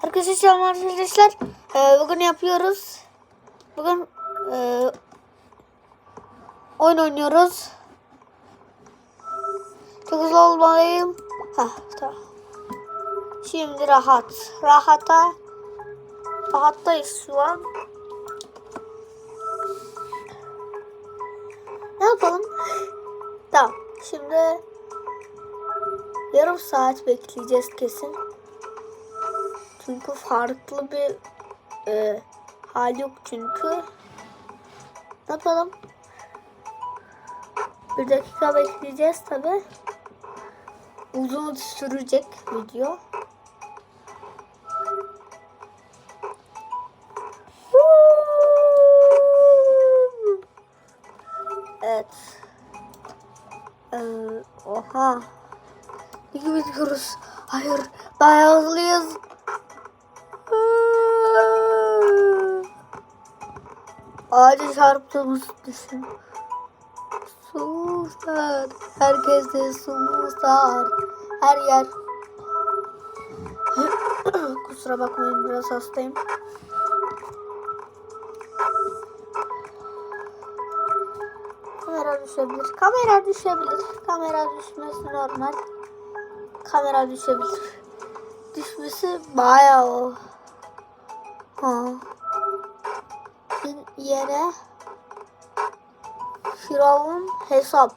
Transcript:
Herkese selam arkadaşlar. Ee, bugün yapıyoruz. Bugün e, oyun oynuyoruz. Çok hızlı olmalıyım. Heh, tamam. Şimdi rahat. Rahata. Rahattayız şu an. Ne yapalım? Tamam. Şimdi yarım saat bekleyeceğiz kesin. Çünkü farklı bir e, hal yok çünkü. Ne yapalım? Bir dakika bekleyeceğiz tabi. Uzun sürecek video. Evet. Ee, oha. Ne gibi gidiyoruz? Hayır. Daha hızlıyız. Ağaca çarptığımızı düşün. Susar. Herkes de susar. Her yer. Kusura bakmayın biraz hastayım. Kamera düşebilir. Kamera düşebilir. Kamera düşmesi normal. Kamera düşebilir. Düşmesi bayağı o. Ha. Yere Firavun hesap.